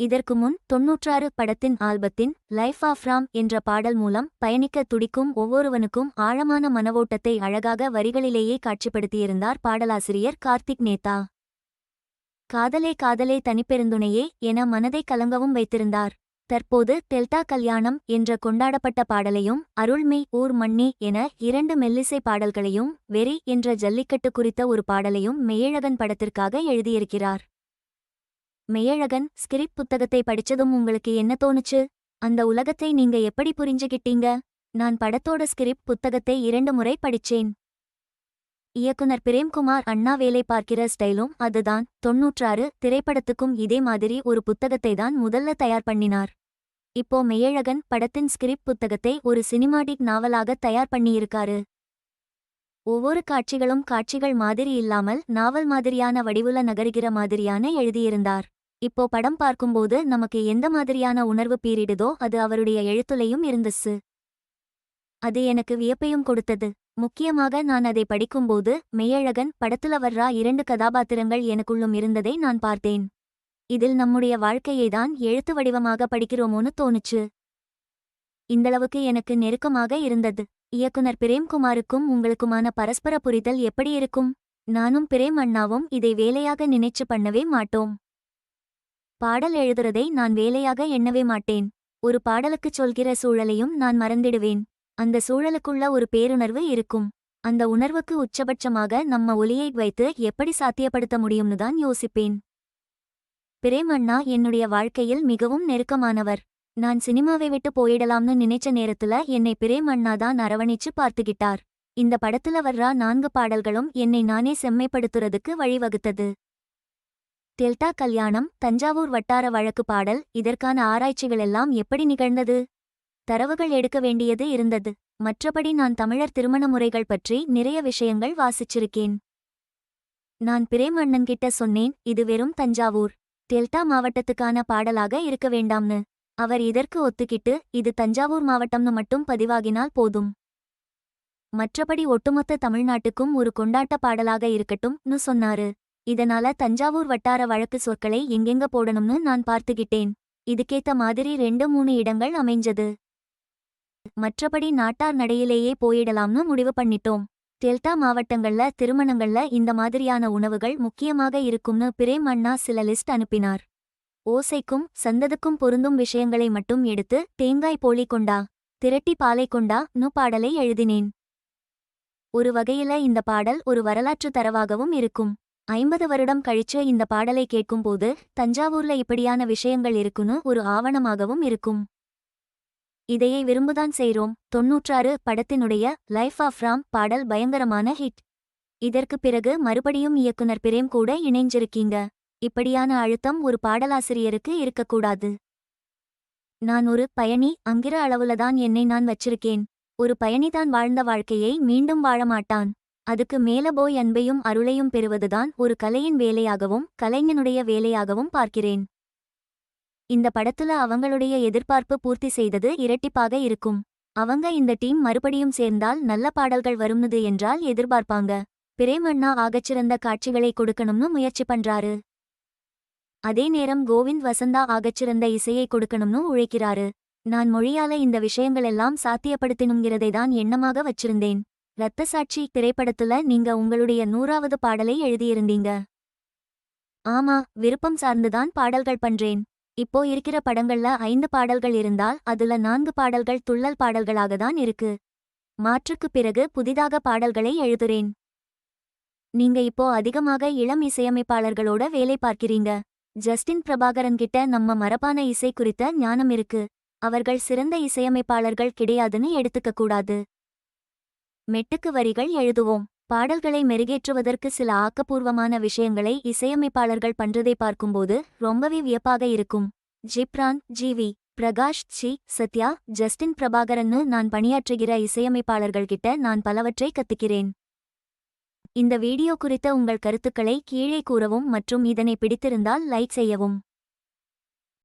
இதற்கு முன் தொன்னூற்றாறு படத்தின் ஆல்பத்தின் லைஃப் ஆஃப் ராம் என்ற பாடல் மூலம் பயணிக்க துடிக்கும் ஒவ்வொருவனுக்கும் ஆழமான மனவோட்டத்தை அழகாக வரிகளிலேயே காட்சிப்படுத்தியிருந்தார் பாடலாசிரியர் கார்த்திக் நேதா காதலே காதலே தனிப்பெருந்துணையே என மனதை கலங்கவும் வைத்திருந்தார். தற்போது டெல்டா கல்யாணம் என்ற கொண்டாடப்பட்ட பாடலையும் அருள்மை ஊர் மண்ணி என இரண்டு மெல்லிசை பாடல்களையும் வெறி என்ற ஜல்லிக்கட்டு குறித்த ஒரு பாடலையும் மெய்யழகன் படத்திற்காக எழுதியிருக்கிறார். மெய்யழகன் ஸ்கிரிப்ட் புத்தகத்தை படிச்சதும் உங்களுக்கு என்ன தோணுச்சு? அந்த உலகத்தை நீங்க எப்படி புரிஞ்சுகிட்டீங்க? நான் படத்தோட ஸ்கிரிப்ட் புத்தகத்தை இரண்டு முறை படிச்சேன். இயக்குனர் பிரேம்குமார் அண்ணா வேலை பார்க்கிற ஸ்டைலும் அதுதான். தொன்னூற்றாறு திரைப்படத்துக்கும் இதே மாதிரி ஒரு புத்தகத்தை தான் முதல்ல தயார் பண்ணினார். இப்போ மெய்யழகன் படத்தின் ஸ்கிரிப்ட் புத்தகத்தை ஒரு சினிமாடிக் நாவலாக தயார் பண்ணியிருக்காரு. ஒவ்வொரு காட்சிகளும் காட்சிகள் மாதிரி இல்லாமல் நாவல் மாதிரியான வடிவுல நகருகிற மாதிரியான எழுதியிருந்தார். இப்போ படம் பார்க்கும்போது நமக்கு எந்த மாதிரியான உணர்வு பீரிடுதோ அது அவருடைய எழுத்துலையும் இருந்துச்சு அது எனக்கு வியப்பையும் கொடுத்தது. முக்கியமாக நான் அதை படிக்கும்போது மெய்யழகன் படத்துல வர்றா இரண்டு கதாபாத்திரங்கள் எனக்குள்ளும் இருந்ததை நான் பார்த்தேன். இதில் நம்முடைய வாழ்க்கையை தான் எழுத்து வடிவமாக படிக்கிறோமோன்னு தோணுச்சு. இந்தளவுக்கு எனக்கு நெருக்கமாக இருந்தது. இயக்குனர் பிரேம்குமாருக்கும் உங்களுக்குமான பரஸ்பர புரிதல் எப்படி இருக்கும்? நானும் பிரேம் அண்ணாவும் இதை வேலையாக நினைச்சு பண்ணவே மாட்டோம். பாடல் எழுதுறதை நான் வேலையாக எண்ணவே மாட்டேன். ஒரு பாடலுக்குச் சொல்கிற சூழலையும் நான் மறந்திடுவேன். அந்த சூழலுக்குள்ள ஒரு பேருணர்வு இருக்கும். அந்த உணர்வுக்கு உச்சபட்சமாக நம்ம ஒலியை வைத்து எப்படி சாத்தியப்படுத்த முடியும்னு தான் யோசிப்பேன். பிரேம் அண்ணா என்னுடைய வாழ்க்கையில் மிகவும் நெருக்கமானவர். நான் சினிமாவை விட்டு போயிடலாம்னு நினைச்ச நேரத்துல என்னை பிரேம் அண்ணா தான் அரவணைச்சு பார்த்துகிட்டார் இந்த படத்துல வர்ற நான்கு பாடல்களும் என்னை நானே செம்மைப்படுத்துறதுக்கு வழிவகுத்தது. டெல்டா கல்யாணம் தஞ்சாவூர் வட்டார வழக்கு பாடல் இதற்கான ஆராய்ச்சிகளெல்லாம் எப்படி நிகழ்ந்தது? தரவுகள் எடுக்க வேண்டியது இருந்தது. மற்றபடி நான் தமிழர் திருமண முறைகள் பற்றி நிறைய விஷயங்கள் வாசிச்சிருக்கேன். நான் பிரேம் கிட்ட சொன்னேன் இது வெறும் தஞ்சாவூர். டெல்டா மாவட்டத்துக்கான பாடலாக இருக்க வேண்டாம்னு. அவர் இதற்கு ஒத்துக்கிட்டு இது தஞ்சாவூர் மாவட்டம்னு மட்டும் பதிவாகினால் போதும். மற்றபடி ஒட்டுமொத்த தமிழ்நாட்டுக்கும் ஒரு கொண்டாட்ட பாடலாக இருக்கட்டும்னு சொன்னாரு. இதனால தஞ்சாவூர் வட்டார வழக்கு சொற்களை எங்கெங்க போடணும்னு நான் பார்த்துக்கிட்டேன். இதுக்கேத்த மாதிரி ரெண்டு மூணு இடங்கள் அமைஞ்சது. மற்றபடி நாட்டார் நடையிலேயே போயிடலாம்னு முடிவு பண்ணிட்டோம். டெல்டா மாவட்டங்கள்ல திருமணங்கள்ல இந்த மாதிரியான உணவுகள் முக்கியமாக இருக்கும்னு பிரேம் அண்ணா சில லிஸ்ட் அனுப்பினார். ஓசைக்கும் சந்ததுக்கும் பொருந்தும் விஷயங்களை மட்டும் எடுத்து தேங்காய் போலி கொண்டா திரட்டி பாலை கொண்டா நு பாடலை எழுதினேன். ஒரு வகையில இந்த பாடல் ஒரு வரலாற்று தரவாகவும் இருக்கும். ஐம்பது வருடம் கழிச்சு இந்த பாடலை கேட்கும்போது தஞ்சாவூர்ல இப்படியான விஷயங்கள் இருக்குன்னு ஒரு ஆவணமாகவும் இருக்கும். இதையை விரும்புதான் செய்றோம். தொன்னூற்றாறு படத்தினுடைய லைஃப் ஆஃப் ராம் பாடல் பயங்கரமான ஹிட் இதற்கு பிறகு மறுபடியும் இயக்குனர் பிரேம் கூட இணைஞ்சிருக்கீங்க. இப்படியான அழுத்தம் ஒரு பாடலாசிரியருக்கு இருக்கக்கூடாது. நான் ஒரு பயணி அங்கிற அளவுலதான் என்னை நான் வச்சிருக்கேன். ஒரு பயணிதான் வாழ்ந்த வாழ்க்கையை மீண்டும் வாழ மாட்டான். அதுக்கு மேல போய் அன்பையும் அருளையும் பெறுவதுதான் ஒரு கலையின் வேலையாகவும் கலைஞனுடைய வேலையாகவும் பார்க்கிறேன். இந்த படத்துல அவங்களுடைய எதிர்பார்ப்பு பூர்த்தி செய்தது இரட்டிப்பாக இருக்கும். அவங்க இந்த டீம் மறுபடியும் சேர்ந்தால் நல்ல பாடல்கள் வரும்னுது என்றால் எதிர்பார்ப்பாங்க. பிரேமண்ணா ஆகச்சிறந்த காட்சிகளை கொடுக்கணும்னு முயற்சி பண்றாரு. அதே நேரம் கோவிந்த் வசந்தா ஆகச்சிறந்த இசையை கொடுக்கணும்னு உழைக்கிறாரு. நான் மொழியால இந்த விஷயங்களெல்லாம் சாத்தியப்படுத்தணுங்கிறதை தான் எண்ணமாக வச்சிருந்தேன். ரத்தசாட்சி திரைப்படத்துல நீங்க உங்களுடைய நூறாவது பாடலை எழுதியிருந்தீங்க. ஆமா விருப்பம் சார்ந்துதான் பாடல்கள் பண்றேன். இப்போ இருக்கிற படங்கள்ல ஐந்து பாடல்கள் இருந்தால் அதுல நான்கு பாடல்கள் துள்ளல் பாடல்களாக தான் இருக்கு. மாற்றுக்கு பிறகு புதிதாக பாடல்களை எழுதுறேன். நீங்க இப்போ அதிகமாக இளம் இசையமைப்பாளர்களோட வேலை பார்க்கிறீங்க. ஜஸ்டின் பிரபாகரன் கிட்ட நம்ம மரபான இசை குறித்த ஞானம் இருக்கு. அவர்கள் சிறந்த இசையமைப்பாளர்கள் கிடையாதுன்னு எடுத்துக்க கூடாது. மெட்டுக்கு வரிகள் எழுதுவோம். பாடல்களை மெருகேற்றுவதற்கு சில ஆக்கப்பூர்வமான விஷயங்களை இசையமைப்பாளர்கள் பண்றதை பார்க்கும்போது ரொம்பவே வியப்பாக இருக்கும். Ghibran G V Prakash C Sathya Justin பிரபாகரன்னு நான் பணியாற்றுகிற இசையமைப்பாளர்கள்கிட்ட நான் பலவற்றை கத்துக்கிறேன். இந்த வீடியோ குறித்த உங்கள் கருத்துக்களை கீழே கூறவும் மற்றும் இதனை பிடித்திருந்தால் லைக் செய்யவும்.